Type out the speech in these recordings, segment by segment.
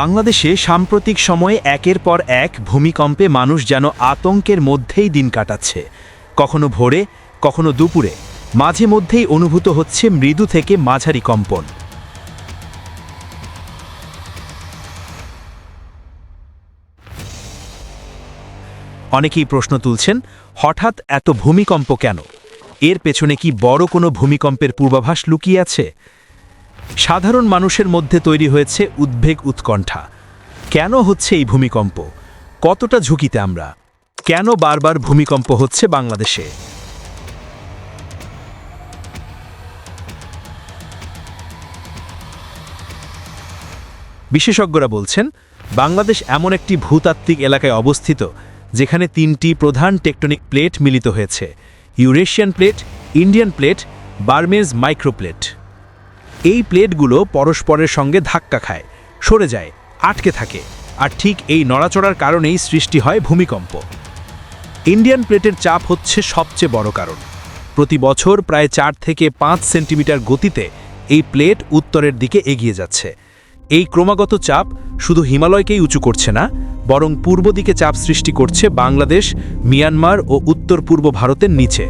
বাংলাদেশে সাম্প্রতিক সময়ে একের পর এক ভূমিকম্পে মানুষ যেন আতঙ্কের মধ্যেই দিন কাটাচ্ছে। কখনো ভোরে, কখনো দুপুরে, মাঝে মধ্যেই অনুভূত হচ্ছে মৃদু থেকে মাঝারি কম্পন। অনেকেই প্রশ্ন তুলছেন, হঠাৎ এত ভূমিকম্প কেন? এর পেছনে কি বড় কোনো ভূমিকম্পের পূর্বাভাস লুকিয়ে আছে? সাধারণ মানুষের মধ্যে তৈরি হয়েছে উদ্বেগ উৎকণ্ঠা। কেন হচ্ছে এই ভূমিকম্প? কতটা ঝুঁকিতে আমরা? কেন বারবার ভূমিকম্প হচ্ছে বাংলাদেশে? বিশেষজ্ঞরা বলছেন, বাংলাদেশ এমন একটি ভূতাত্ত্বিক এলাকায় অবস্থিত, যেখানে তিনটি প্রধান টেকটনিক প্লেট মিলিত হয়েছে। Eurasian plate, Indian plate, Burmese microplate. এই প্লেটগুলো পরস্পরের সঙ্গে ধাক্কা খায়, সরে যায়, আটকে থাকে, আর ঠিক এই নড়াচড়ার কারণেই সৃষ্টি হয় ভূমিকম্প। ইন্ডিয়ান প্লেটের চাপ হচ্ছে সবচেয়ে বড় কারণ। প্রতি বছর প্রায় চার থেকে পাঁচ সেন্টিমিটার গতিতে এই প্লেট উত্তরের দিকে এগিয়ে যাচ্ছে। এই ক্রমাগত চাপ শুধু হিমালয়কেই উঁচু করছে না, বরং পূর্ব দিকে চাপ সৃষ্টি করছে বাংলাদেশ, মিয়ানমার ও উত্তর পূর্ব ভারতের নিচে।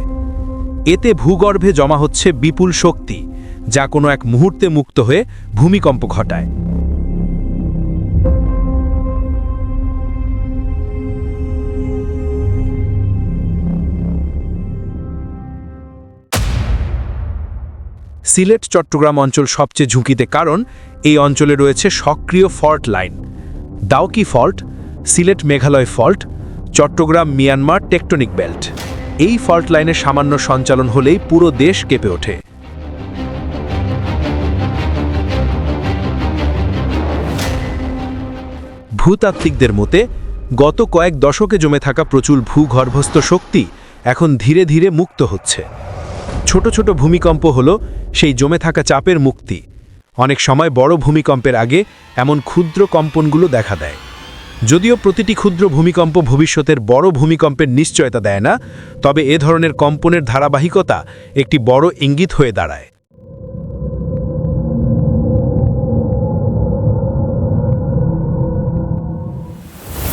এতে ভূগর্ভে জমা হচ্ছে বিপুল শক্তি যা কোনো এক মুহূর্তে মুক্ত হয়ে ভূমিকম্প ঘটায়। সিলেট, চট্টগ্রাম অঞ্চল সবচেয়ে ঝুঁকিতে কারণ, এই অঞ্চলে রয়েছে সক্রিয় fault line. Dauki fault, Sylhet Meghalaya fault, Chittagong Myanmar tectonic belt. এই ফল্ট লাইনের সামান্য সঞ্চালন হলেই পুরো দেশ কেঁপে ওঠে। ভূতাত্ত্বিকদের মতে, গত কয়েক দশকে জমে থাকা প্রচুর ভূগর্ভস্থ শক্তি এখন ধীরে ধীরে মুক্ত হচ্ছে। ছোট ছোট ভূমিকম্প হল সেই জমে থাকা চাপের মুক্তি। অনেক সময় বড় ভূমিকম্পের আগে এমন ক্ষুদ্র কম্পনগুলো দেখা দেয়। যদিও প্রতিটি ক্ষুদ্র ভূমিকম্প ভবিষ্যতের বড় ভূমিকম্পের নিশ্চয়তা দেয় না, তবে এ ধরনের কম্পনের ধারাবাহিকতা একটি বড় ইঙ্গিত হয়ে দাঁড়ায়।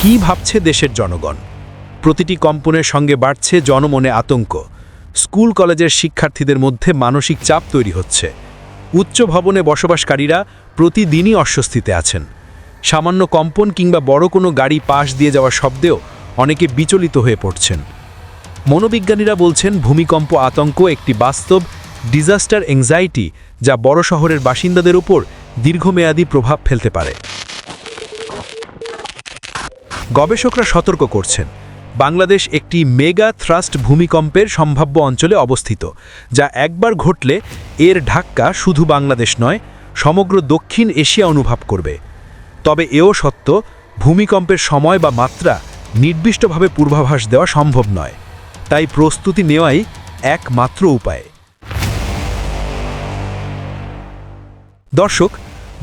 কি ভাবছে দেশের জনগণ? প্রতিটি কম্পনের সঙ্গে বাড়ছে জনমনে আতঙ্ক। স্কুল, কলেজের শিক্ষার্থীদের মধ্যে মানসিক চাপ তৈরি হচ্ছে। উচ্চ ভবনে বসবাসকারীরা প্রতিদিনই অস্বস্তিতে আছেন। সামান্য কম্পন কিংবা বড় কোনো গাড়ি পাশ দিয়ে যাওয়া শব্দেও অনেকে বিচলিত হয়ে পড়ছেন। মনোবিজ্ঞানীরা বলছেন, ভূমিকম্প, আতঙ্ক একটি বাস্তব ডিজাস্টার এংজাইটি যা বড় শহরের বাসিন্দাদের উপর দীর্ঘমেয়াদী প্রভাব ফেলতে পারে। গবেষকরা সতর্ক করছেন, বাংলাদেশ একটি মেগা থ্রাস্ট ভূমিকম্পের সম্ভাব্য অঞ্চলে অবস্থিত, যা একবার ঘটলে এর ধাক্কা শুধু বাংলাদেশ নয়, সমগ্র দক্ষিণ এশিয়া অনুভব করবে। তবে এও সত্য, ভূমিকম্পের সময় বা মাত্রা নির্দিষ্টভাবে পূর্বাভাস দেওয়া সম্ভব নয়, তাই প্রস্তুতি নেওয়াই একমাত্র উপায়। দর্শক,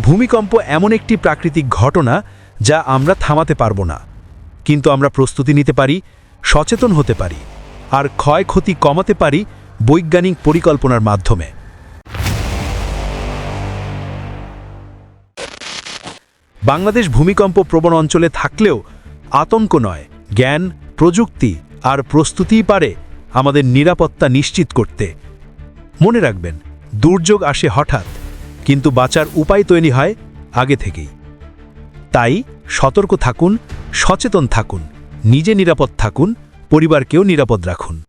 ভূমিকম্প এমন একটি প্রাকৃতিক ঘটনা যা আমরা থামাতে পারব না। কিন্তু আমরা প্রস্তুতি নিতে পারি, সচেতন হতে পারি, আর ক্ষয়ক্ষতি কমাতে পারি বৈজ্ঞানিক পরিকল্পনার মাধ্যমে। বাংলাদেশ ভূমিকম্প প্রবণ অঞ্চলে থাকলেও আতঙ্ক নয়, জ্ঞান, প্রযুক্তি আর প্রস্তুতিই পারে আমাদের নিরাপত্তা নিশ্চিত করতে। মনে রাখবেন, দুর্যোগ আসে হঠাৎ, কিন্তু বাঁচার উপায় তৈরি হয় আগে থেকেই। তাই সতর্ক থাকুন সচেতন থাকুন নিজে নিরাপদ থাকুন পরিবারকেও নিরাপদ রাখুন।